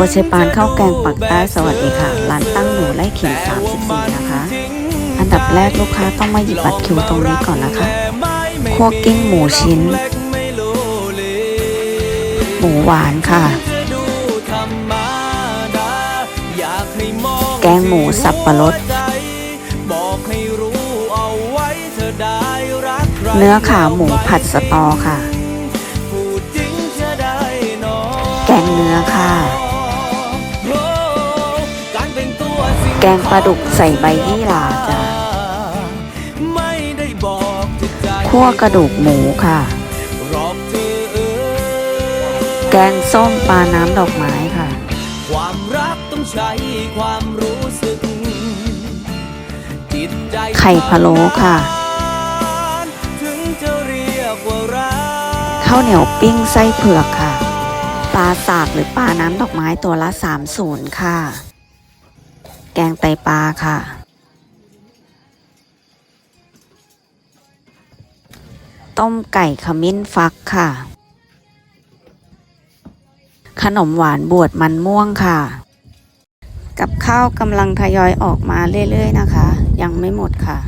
รัวเชปานข้าวแกงปักใต้สวัสดีค่ะ ร้านตั้งอยู่ไร่ขิง34 นะคะ อันดับแรกลูกค้าต้องมาหยิบบัตรคิวตรงนี้ก่อนนะคะคั่วกิ้งหมูชิ้น หมูหวานค่ะ แกงหมูสับปะรด เนื้อขาหมูผัดสตอค่ะ แกงเนื้อค่ะ แกงปลาดุกใส่ใบยี่หร่าจ้ะคั่วกระดูกหมูค่ะ แกงส้มปลาน้ำดอกไม้ค่ะ ความรักต้องใช้ความรู้สึกจิตใจไข่พะโล้ค่ะถึงจะเรียกว่ารักข้าวเหนียวปิ้งไส้เผือกค่ะ ปลาสากหรือปลาน้ำดอกไม้ตัวละ 30 ค่ะ แกงไตปลาค่ะ ต้มไก่ขมิ้นฟักค่ะ ขนมหวานบวชมันม่วงค่ะ กับข้าวกำลังทยอยออกมาเรื่อยๆนะคะ ยังไม่หมดค่ะ